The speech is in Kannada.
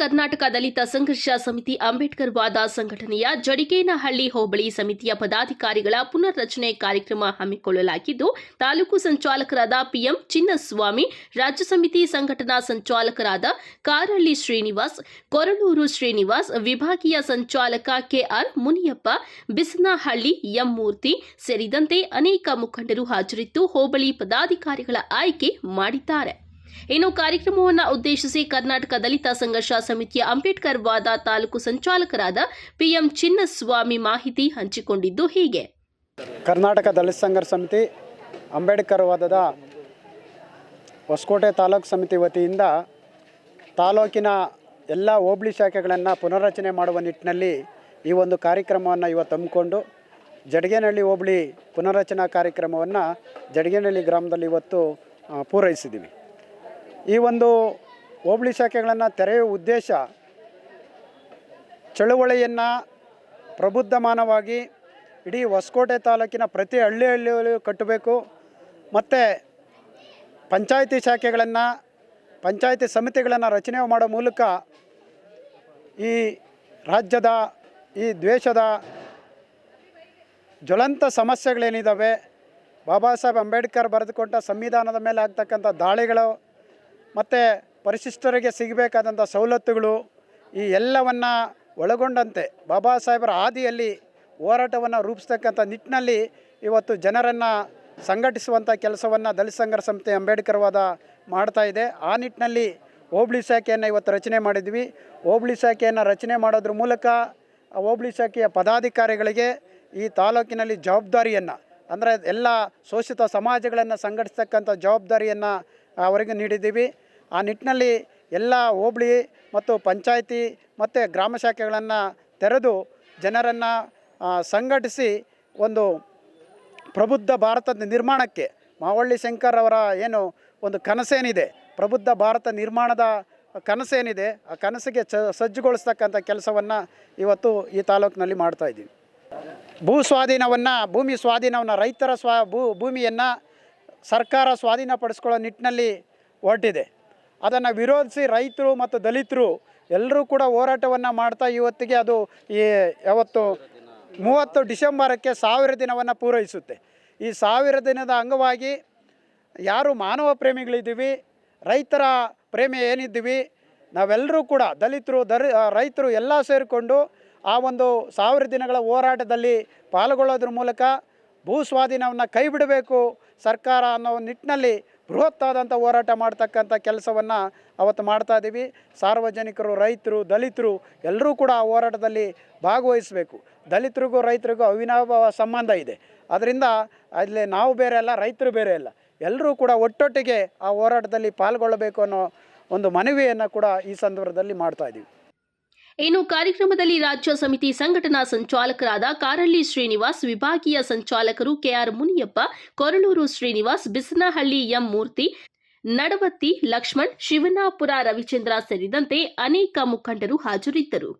ಕರ್ನಾಟಕ ದಲಿತ ಸಂಘರ್ಷ ಸಮಿತಿ ಅಂಬೇಡ್ಕರ್ ವಾದ ಸಂಘಟನೆಯ ಜಡಿಗೇನಹಳ್ಳಿ ಹೋಬಳಿ ಸಮಿತಿಯ ಪದಾಧಿಕಾರಿಗಳ ಪುನರ್ರಚನೆ ಕಾರ್ಯಕ್ರಮ ಹಮ್ಮಿಕೊಳ್ಳಲಾಗಿದ್ದು, ತಾಲೂಕು ಸಂಚಾಲಕರಾದ ಪಿಎಂ ಚಿನ್ನಸ್ವಾಮಿ, ರಾಜ್ಯ ಸಮಿತಿ ಸಂಘಟನಾ ಸಂಚಾಲಕರಾದ ಕಾರಳ್ಳಿ ಶ್ರೀನಿವಾಸ್, ಕೊರಳೂರು ಶ್ರೀನಿವಾಸ್, ವಿಭಾಗೀಯ ಸಂಚಾಲಕ ಕೆಆರ್ ಮುನಿಯಪ್ಪ, ಬಿಸನಹಳ್ಳಿ ಮೂರ್ತಿ ಸೇರಿದಂತೆ ಅನೇಕ ಮುಖಂಡರು ಹಾಜರಿದ್ದು, ಹೋಬಳಿ ಪದಾಧಿಕಾರಿಗಳ ಆಯ್ಕೆ ಮಾಡಿದ್ದಾರೆ. ಇನ್ನು ಕಾರ್ಯಕ್ರಮವನ್ನು ಉದ್ದೇಶಿಸಿ ಕರ್ನಾಟಕ ದಲಿತ ಸಂಘರ್ಷ ಸಮಿತಿಯ ಅಂಬೇಡ್ಕರ್ ವಾದ ತಾಲೂಕು ಸಂಚಾಲಕರಾದ ಪಿಎಂ ಚಿನ್ನಸ್ವಾಮಿ ಮಾಹಿತಿ ಹಂಚಿಕೊಂಡಿದ್ದು ಹೀಗೆ. ಕರ್ನಾಟಕ ದಲಿತ ಸಂಘರ್ಷ ಸಮಿತಿ ಅಂಬೇಡ್ಕರ್ ವಾದದ ಹೊಸಕೋಟೆ ತಾಲೂಕು ಸಮಿತಿ ವತಿಯಿಂದ ತಾಲೂಕಿನ ಎಲ್ಲ ಹೋಬಳಿ ಶಾಖೆಗಳನ್ನು ಪುನರ್ರಚನೆ ಮಾಡುವ ನಿಟ್ಟಿನಲ್ಲಿ ಈ ಒಂದು ಕಾರ್ಯಕ್ರಮವನ್ನು ಇವತ್ತು ಹಮ್ಮಿಕೊಂಡು ಜಡಗೇನಹಳ್ಳಿ ಹೋಬಳಿ ಪುನರ್ರಚನಾ ಕಾರ್ಯಕ್ರಮವನ್ನು ಜಡಗೇನಹಳ್ಳಿ ಗ್ರಾಮದಲ್ಲಿ ಇವತ್ತು ಪೂರೈಸಿದ್ದೀವಿ. ಈ ಒಂದು ಹೋಬಳಿ ಶಾಖೆಗಳನ್ನು ತೆರೆಯುವ ಉದ್ದೇಶ ಚಳುವಳಿಯನ್ನು ಪ್ರಬುದ್ಧಮಾನವಾಗಿ ಇಡೀ ಹೊಸಕೋಟೆ ತಾಲೂಕಿನ ಪ್ರತಿ ಹಳ್ಳಿ ಹಳ್ಳಿಯಲ್ಲೂ ಕಟ್ಟಬೇಕು. ಮತ್ತು ಪಂಚಾಯಿತಿ ಶಾಖೆಗಳನ್ನು, ಪಂಚಾಯಿತಿ ಸಮಿತಿಗಳನ್ನು ರಚನೆ ಮಾಡೋ ಮೂಲಕ ಈ ರಾಜ್ಯದ, ಈ ದ್ವೇಷದ ಜ್ವಲಂತ ಸಮಸ್ಯೆಗಳೇನಿದ್ದಾವೆ ಬಾಬಾ ಸಾಹೇಬ್ ಅಂಬೇಡ್ಕರ್ ಬರೆದುಕೊಂಡ ಸಂವಿಧಾನದ ಮೇಲೆ ಆಗ್ತಕ್ಕಂಥ ದಾಳಿಗಳು ಮತ್ತು ಪರಿಶಿಷ್ಟರಿಗೆ ಸಿಗಬೇಕಾದಂಥ ಸವಲತ್ತುಗಳು ಈ ಎಲ್ಲವನ್ನು ಒಳಗೊಂಡಂತೆ ಬಾಬಾ ಸಾಹೇಬರ ಹಾದಿಯಲ್ಲಿ ಹೋರಾಟವನ್ನು ರೂಪಿಸ್ತಕ್ಕಂಥ ನಿಟ್ಟಿನಲ್ಲಿ ಇವತ್ತು ಜನರನ್ನು ಸಂಘಟಿಸುವಂಥ ಕೆಲಸವನ್ನು ದಲಿತ ಸಂಘರ್ಷ ಸಂಸ್ಥೆ ಅಂಬೇಡ್ಕರ್ವಾದ ಮಾಡ್ತಾ ಇದೆ. ಆ ನಿಟ್ಟಿನಲ್ಲಿ ಹೋಬಳಿ ಶಾಖೆಯನ್ನು ಇವತ್ತು ರಚನೆ ಮಾಡಿದ್ವಿ. ಹೋಬಳಿ ಶಾಖೆಯನ್ನು ರಚನೆ ಮಾಡೋದ್ರ ಮೂಲಕ ಹೋಬಳಿ ಶಾಖೆಯ ಪದಾಧಿಕಾರಿಗಳಿಗೆ ಈ ತಾಲೂಕಿನಲ್ಲಿ ಜವಾಬ್ದಾರಿಯನ್ನು ಅಂದರೆ ಎಲ್ಲ ಶೋಷಿತ ಸಮಾಜಗಳನ್ನು ಸಂಘಟಿಸ್ತಕ್ಕಂಥ ಜವಾಬ್ದಾರಿಯನ್ನು ಅವರಿಗೆ ನೀಡಿದ್ದೀವಿ. ಆ ನಿಟ್ಟಿನಲ್ಲಿ ಎಲ್ಲ ಹೋಬಳಿ ಮತ್ತು ಪಂಚಾಯಿತಿ ಮತ್ತು ಗ್ರಾಮ ಶಾಖೆಗಳನ್ನು ತೆರೆದು ಜನರನ್ನು ಸಂಘಟಿಸಿ ಒಂದು ಪ್ರಬುದ್ಧ ಭಾರತದ ನಿರ್ಮಾಣಕ್ಕೆ ಮಾವಳ್ಳಿ ಶಂಕರ್ ಅವರ ಏನು ಒಂದು ಕನಸೇನಿದೆ, ಪ್ರಬುದ್ಧ ಭಾರತ ನಿರ್ಮಾಣದ ಕನಸೇನಿದೆ, ಆ ಕನಸಿಗೆ ಚ ಸಜ್ಜುಗೊಳಿಸ್ತಕ್ಕಂಥ ಕೆಲಸವನ್ನು ಇವತ್ತು ಈ ತಾಲೂಕಿನಲ್ಲಿ ಮಾಡ್ತಾ ಇದ್ದೀವಿ. ಭೂ ಸ್ವಾಧೀನವನ್ನು, ಭೂಮಿ ಸ್ವಾಧೀನವನ್ನು, ರೈತರ ಸ್ವಾ, ಭೂ, ಭೂಮಿಯನ್ನು ಸರ್ಕಾರ ಸ್ವಾಧೀನಪಡಿಸ್ಕೊಳ್ಳೋ ನಿಟ್ಟಿನಲ್ಲಿ ಹೊರಟಿದೆ. ಅದನ್ನು ವಿರೋಧಿಸಿ ರೈತರು ಮತ್ತು ದಲಿತರು ಎಲ್ಲರೂ ಕೂಡ ಹೋರಾಟವನ್ನು ಮಾಡ್ತಾ ಇವತ್ತಿಗೆ ಅದು ಈ ಯಾವತ್ತು ಮೂವತ್ತು ಡಿಸೆಂಬರಕ್ಕೆ ಸಾವಿರ ದಿನವನ್ನು ಪೂರೈಸುತ್ತೆ. ಈ ಸಾವಿರ ದಿನದ ಅಂಗವಾಗಿ ಯಾರು ಮಾನವ ಪ್ರೇಮಿಗಳಿದ್ದೀವಿ, ರೈತರ ಪ್ರೇಮಿ ಏನಿದ್ದೀವಿ, ನಾವೆಲ್ಲರೂ ಕೂಡ ದಲಿತರು, ದರಿ ರೈತರು ಎಲ್ಲ ಸೇರಿಕೊಂಡು ಆ ಒಂದು ಸಾವಿರ ದಿನಗಳ ಹೋರಾಟದಲ್ಲಿ ಪಾಲ್ಗೊಳ್ಳೋದ್ರ ಮೂಲಕ ಭೂ ಸ್ವಾಧೀನವನ್ನು ಕೈ ಬಿಡಬೇಕು. ಸರ್ಕಾರ ಅನ್ನೋ ನಿಟ್ಟಿನಲ್ಲಿ ಬೃಹತ್ತಾದಂಥ ಹೋರಾಟ ಮಾಡ್ತಕ್ಕಂಥ ಕೆಲಸವನ್ನು ಅವತ್ತು ಮಾಡ್ತಾ ಇದ್ದೀವಿ ಸಾರ್ವಜನಿಕರು, ರೈತರು, ದಲಿತರು ಎಲ್ಲರೂ ಕೂಡ ಆ ಹೋರಾಟದಲ್ಲಿ ಭಾಗವಹಿಸಬೇಕು. ದಲಿತರಿಗೂ ರೈತರಿಗೂ ಅವಿನಾಭಾವ ಸಂಬಂಧ ಇದೆ. ಅದರಿಂದ ಅಲ್ಲಿ ನಾವು ಬೇರೆ ಅಲ್ಲ, ರೈತರು ಬೇರೆ ಅಲ್ಲ. ಎಲ್ಲರೂ ಕೂಡ ಒಟ್ಟೊಟ್ಟಿಗೆ ಆ ಹೋರಾಟದಲ್ಲಿ ಪಾಲ್ಗೊಳ್ಳಬೇಕು ಅನ್ನೋ ಒಂದು ಮನವಿಯನ್ನು ಕೂಡ ಈ ಸಂದರ್ಭದಲ್ಲಿ ಮಾಡ್ತಾ ಇದ್ದೀವಿ ಇನ್ನು ಕಾರ್ಯಕ್ರಮದಲ್ಲಿ ರಾಜ್ಯ ಸಮಿತಿ ಸಂಘಟನಾ ಸಂಚಾಲಕರಾದ ಕಾರಳ್ಳಿ ಶ್ರೀನಿವಾಸ್, ವಿಭಾಗೀಯ ಸಂಚಾಲಕರು ಕೆಆರ್ ಮುನಿಯಪ್ಪ, ಕೊರಳೂರು ಶ್ರೀನಿವಾಸ್, ಬಿಸನಹಳ್ಳಿ ಎಂ ಮೂರ್ತಿ, ನಡವತ್ತಿ ಲಕ್ಷ್ಮಣ್, ಶಿವನಾಪುರ ರವಿಚಂದ್ರ ಸೇರಿದಂತೆ ಅನೇಕ ಮುಖಂಡರು ಹಾಜರಿದ್ದರು.